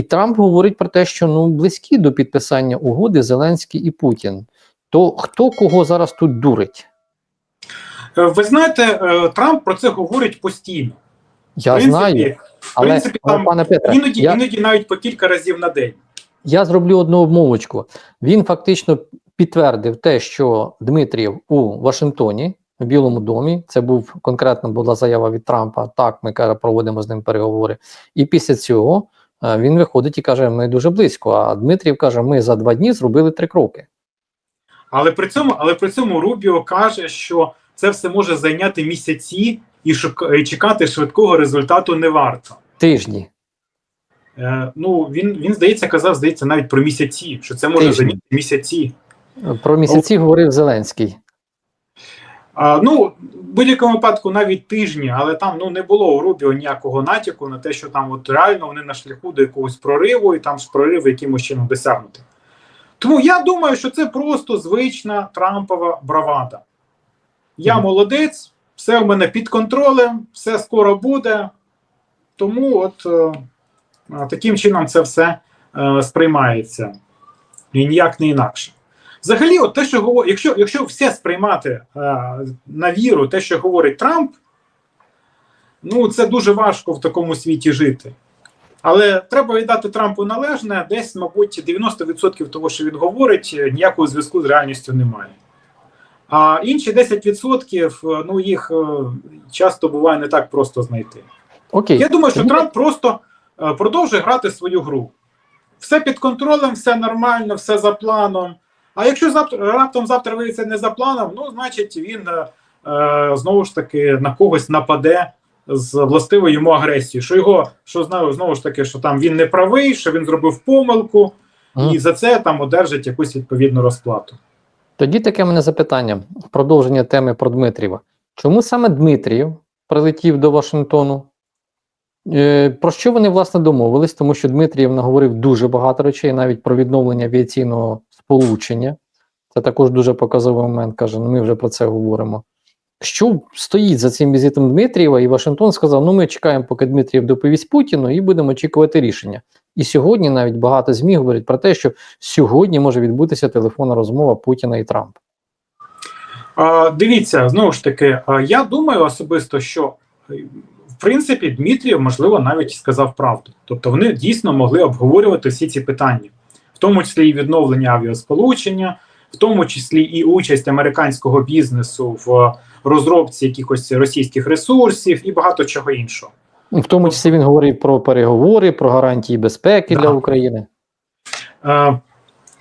І Трамп говорить про те, що ну близькі до підписання угоди Зеленський і Путін. То хто кого зараз тут дурить? Е, Ви знаєте, е, Трамп про це говорить постійно. Я принципі, знаю, в але принципі, але, там пане Петре, іноді, я, іноді навіть по кілька разів на день. я зроблю одну обмовочку. Він фактично підтвердив те, що Дмитрів у Вашингтоні, в Білому домі, це був конкретно була заява від Трампа. Так, ми каже, проводимо з ним переговори. І після цього він виходить і каже: Ми дуже близько. А Дмитрів каже: Ми за два дні зробили три кроки. Але при цьому, але при цьому Рубіо каже, що це все може зайняти місяці і шук- і чекати швидкого результату не варто. Тижні. Е, ну він він здається, казав, здається, навіть про місяці, що це може Тижні. зайняти місяці. Про місяці говорив Зеленський. А, ну, в будь-якому випадку навіть тижні, але там ну не було у Рубіо ніякого натяку на те, що там от реально вони на шляху до якогось прориву, і там ж прорив якимось чином досягнути. Тому я думаю, що це просто звична Трампова бравада. Я Мгм. молодець, все в мене під контролем, все скоро буде. Тому от е, е, таким чином це все е, сприймається. І ніяк не інакше. Взагалі, от те, що говорить, якщо, якщо все сприймати е, на віру, те, що говорить Трамп, ну це дуже важко в такому світі жити. Але треба віддати Трампу належне, десь, мабуть, 90% того, що він говорить, е, ніякого зв'язку з реальністю немає. А інші 10%, е, ну їх часто буває не так просто знайти. Окей. Я думаю, що Трамп просто продовжує грати свою гру. Все під контролем, все нормально, все за планом. А якщо завтра раптом завтра виявиться не за планом, ну значить він е, е, знову ж таки на когось нападе з властивою йому агресією. Що його, що знаю, знову ж таки, що там він не правий, що він зробив помилку, Мгм. і за це там одержить якусь відповідну розплату. Тоді таке мене запитання. Продовження теми про Дмитрієва. Чому саме Дмитрієв прилетів до Вашингтону? Е, про що вони власне домовились? Тому що Дмитрієв наговорив дуже багато речей, навіть про відновлення авіаційного сполучення. Це також дуже показовий момент, каже, ну ми вже про це говоримо. Що стоїть за цим візитом Дмитрієва? І Вашингтон сказав: ну ми чекаємо, поки Дмитрієв доповість Путіну, і будемо очікувати рішення. І сьогодні навіть багато ЗМІ говорять про те, що сьогодні може відбутися телефонна розмова Путіна і Трампа. А, дивіться, знову ж таки, я думаю особисто, що в принципі Дмитрієв, можливо, навіть сказав правду. Тобто вони дійсно могли обговорювати всі ці питання, тому числі і відновлення авіасполучення, в тому числі і участь американського бізнесу в розробці якихось російських ресурсів і багато чого іншого. В тому числі він говорив про переговори, про гарантії безпеки Да. для України. Е,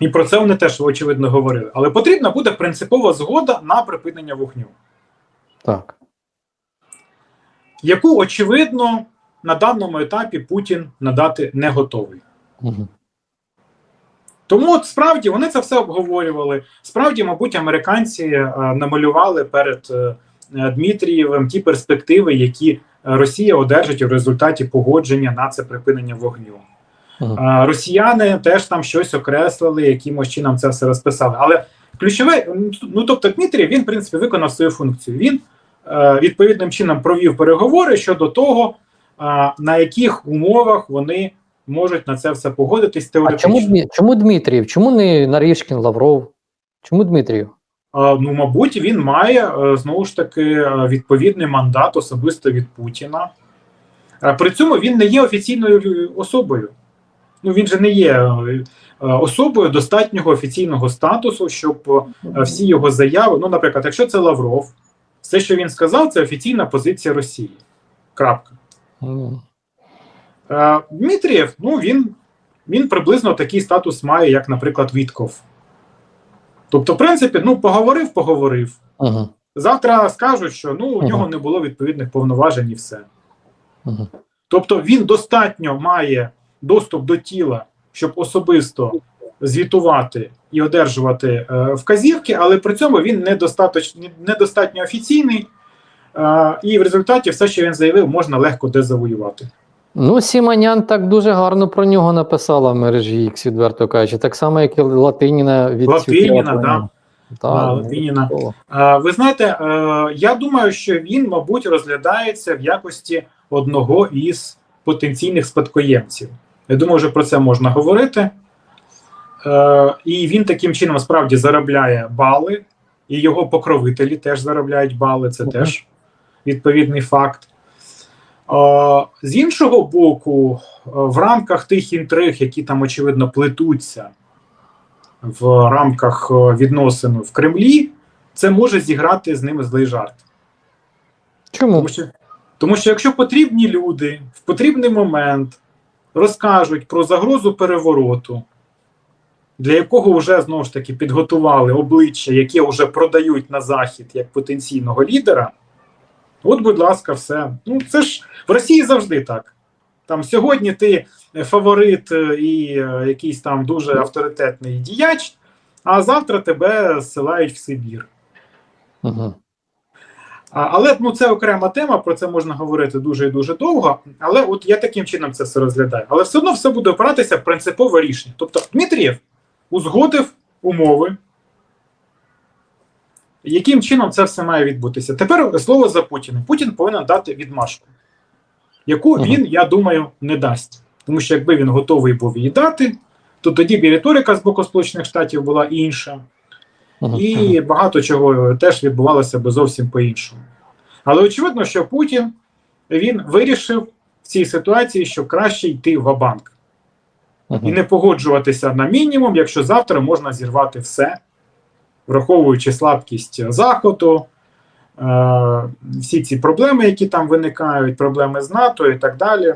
і про це вони теж очевидно говорили. Але потрібна буде принципова згода на припинення вогню. Так. яку очевидно на даному етапі Путін надати не готовий. Угу. Тому от справді вони це все обговорювали. Справді, мабуть, американці е, намалювали перед е, е, Дмитрієвим ті перспективи, які Росія одержить у результаті погодження на це припинення вогню. Угу. Е, Росіяни теж там щось окреслили, якимось чином це все розписали. Але ключове, ну тобто, Дмитрій він в принципі виконав свою функцію. Він відповідним чином провів переговори щодо того, на яких умовах вони можуть на це все погодитись А теоретично. чому, Дмі- чому Дмитрієв? Чому не Нарішкін, Лавров? Чому Дмитрієв? Е, Ну, мабуть, він має е, знову ж таки е, відповідний мандат особисто від Путіна. Е, При цьому він не є офіційною особою. Ну, він же не є особою достатнього офіційного статусу, щоб всі його заяви. Ну, наприклад, якщо це Лавров, все, що він сказав, це офіційна позиція Росії. Крапка. Е, Дмитрієв, ну він, він приблизно такий статус має, як, наприклад, Вітков. Тобто, в принципі, ну, поговорив, поговорив. Угу. Завтра скажуть, що ну, у Ага. нього не було відповідних повноважень і все. Угу. Тобто він достатньо має доступ до тіла, щоб особисто звітувати і одержувати е, вказівки, але при цьому він недостаточно, недостатньо офіційний, е, і в результаті все, що він заявив, можна легко дезавоювати. Ну, Сіманян так дуже гарно про нього написала в мережі X, відверто кажучи. Так само, як і Латиніна від Латиніна, Світла. да. Так, А, ну. Е, Ви знаєте, е, я думаю, що він, мабуть, розглядається в якості одного із потенційних спадкоємців. Я думаю, вже про це можна говорити. Е, і він таким чином справді заробляє бали, і його покровителі теж заробляють бали, це Мгм. теж відповідний факт. З іншого боку, е, в рамках тих інтриг, які там, очевидно, плетуться в рамках е, відносин в Кремлі, це може зіграти з ними злий жарт. Чому? Тому що, тому що якщо потрібні люди в потрібний момент розкажуть про загрозу перевороту, для якого вже знову ж таки підготували обличчя, яке вже продають на захід як потенційного лідера, от, будь ласка, все. Ну, це ж в Росії завжди так. Там сьогодні ти е, фаворит е, і е, якийсь там дуже авторитетний діяч, а завтра тебе зсилають в Сибір. Угу. А, Але ну це окрема тема, про це можна говорити дуже і дуже довго. Але от я таким чином це все розглядаю. Але все одно все буде опиратися в принципове рішення. Тобто Дмитрієв узгодив умови, яким чином це все має відбутися. Тепер слово за Путіним. Путін повинен дати відмашку, яку Ага. він, я думаю, не дасть. Тому що якби він готовий був її дати, то тоді б і риторика з боку Сполучених Штатів була інша. Угу. І багато чого теж відбувалося би зовсім по-іншому. Але очевидно, що Путін він вирішив в цій ситуації, що краще йти в банк і не погоджуватися на мінімум, якщо завтра можна зірвати все, враховуючи слабкість заходу, е- всі ці проблеми, які там виникають, проблеми з НАТО і так далі.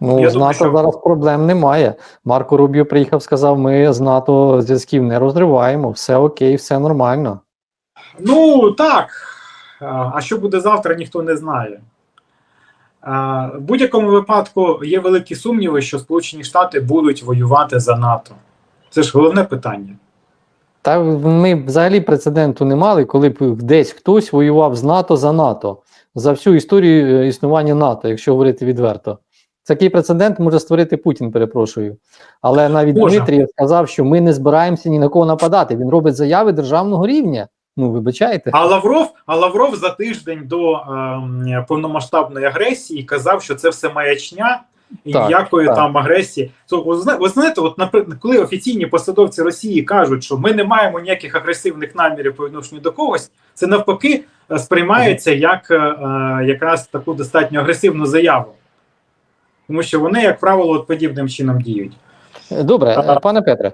Ну, Я з думаю, НАТО що- зараз проблем немає. Марко Рубіо приїхав, сказав: ми з НАТО зв'язків не розриваємо, все окей, все нормально. Ну так. А а що буде завтра, ніхто не знає. А, В будь-якому випадку є великі сумніви, що Сполучені Штати будуть воювати за НАТО. Це ж головне питання. Та ми взагалі прецеденту не мали, коли б десь хтось воював з НАТО за НАТО за всю історію е, існування НАТО, якщо говорити відверто. Такий прецедент може створити Путін, перепрошую. Але навіть. Дмитрій сказав, що ми не збираємося ні на кого нападати. Він робить заяви державного рівня. Ну, вибачайте. А Лавров, а Лавров за тиждень до ем, повномасштабної агресії казав, що це все маячня і Так, ніякої так. там агресії. То, ви знаєте, от наприклад, коли офіційні посадовці Росії кажуть, що ми не маємо ніяких агресивних намірів по відношенню до когось, це навпаки е, сприймається як е, е, якраз таку достатньо агресивну заяву. Тому що вони, як правило, от подібним чином діють. Добре, е, пане Петре,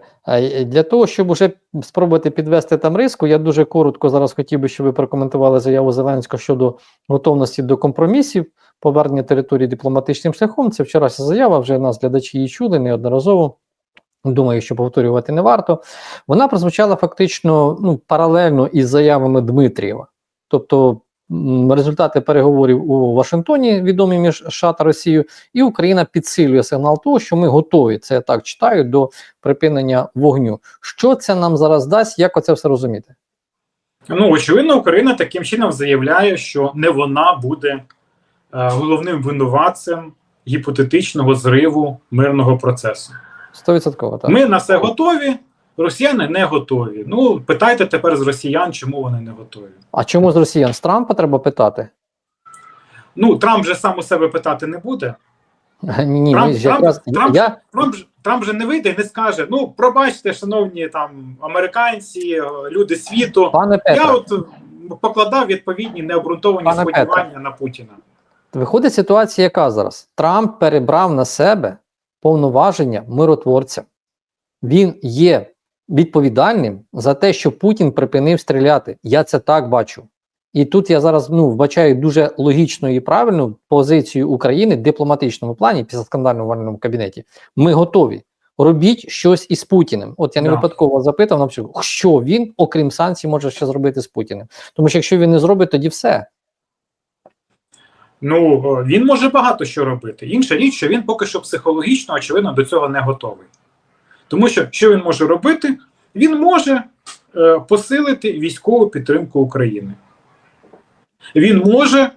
для того, щоб уже спробувати підвести там риску, я дуже коротко зараз хотів би, щоб ви прокоментували заяву Зеленського щодо готовності до компромісів, повернення території дипломатичним шляхом. Це вчорашня заява, вже нас глядачі її чули неодноразово. Думаю, що повторювати не варто. Вона прозвучала фактично ну, паралельно із заявами Дмитрієва. Тобто результати переговорів у Вашингтоні, відомі між США та Росією, і Україна підсилює сигнал того, що ми готові, це я так читаю, до припинення вогню. Що це нам зараз дасть? Як оце все розуміти? Ну, очевидно, Україна таким чином заявляє, що не вона буде головним винуватцем гіпотетичного зриву мирного процесу. Стовідсотково, так. Ми на все готові, росіяни не готові. Ну, питайте тепер з росіян, чому вони не готові. А чому з росіян? З Трампа треба питати? Ну, Трамп же сам у себе питати не буде. Ні, ні, Трамп- ж якраз, Трамп- Трамп- я, Трамп, Трамп же не вийде і не скаже: ну, пробачте, шановні там американці, е, люди світу. пане Петре, Я от е, покладав відповідні необґрунтовані Пане сподівання на Путіна. Виходить ситуація, яка зараз? Трамп перебрав на себе повноваження миротворця. Він є відповідальним за те, що Путін припинив стріляти. Я це так бачу. І тут я зараз ну, вбачаю дуже логічну і правильну позицію України в дипломатичному плані після скандального вальному кабінеті. Ми готові. Робіть щось із Путіним. От я не Да. випадково запитав, що він, окрім санкцій, може ще зробити з Путіним. Тому що якщо він не зробить, тоді все. Ну, е, він може багато що робити. Інша річ, що він поки що психологічно, очевидно, до цього не готовий. Тому що що він може робити? Він може е, посилити військову підтримку України. Він може е,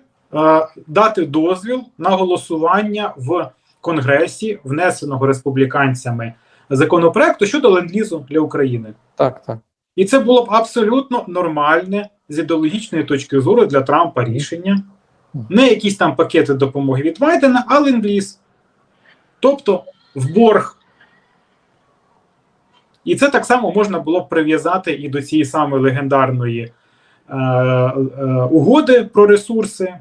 дати дозвіл на голосування в Конгресі, внесеного республіканцями законопроекту щодо ленд-лізу для України. Так, так. І це було б абсолютно нормальне з ідеологічної точки зору для Трампа рішення. Не якісь там пакети допомоги від Байдена, а ленд-ліз. Тобто в борг. І це так само можна було б прив'язати і до цієї самої легендарної е, е, угоди про ресурси,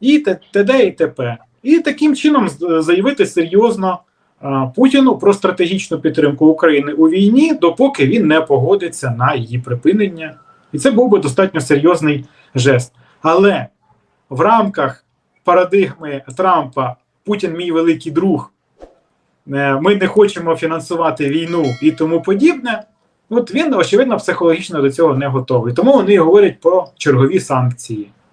і т.д. і т.п. І таким чином заявити серйозно е, Путіну про стратегічну підтримку України у війні, допоки він не погодиться на її припинення. І це був би достатньо серйозний жест. Але в рамках парадигми Трампа Путін мій великий друг. е, Ми не хочемо фінансувати війну і тому подібне. От він, очевидно, психологічно до цього не готовий. Тому вони говорять про чергові санкції.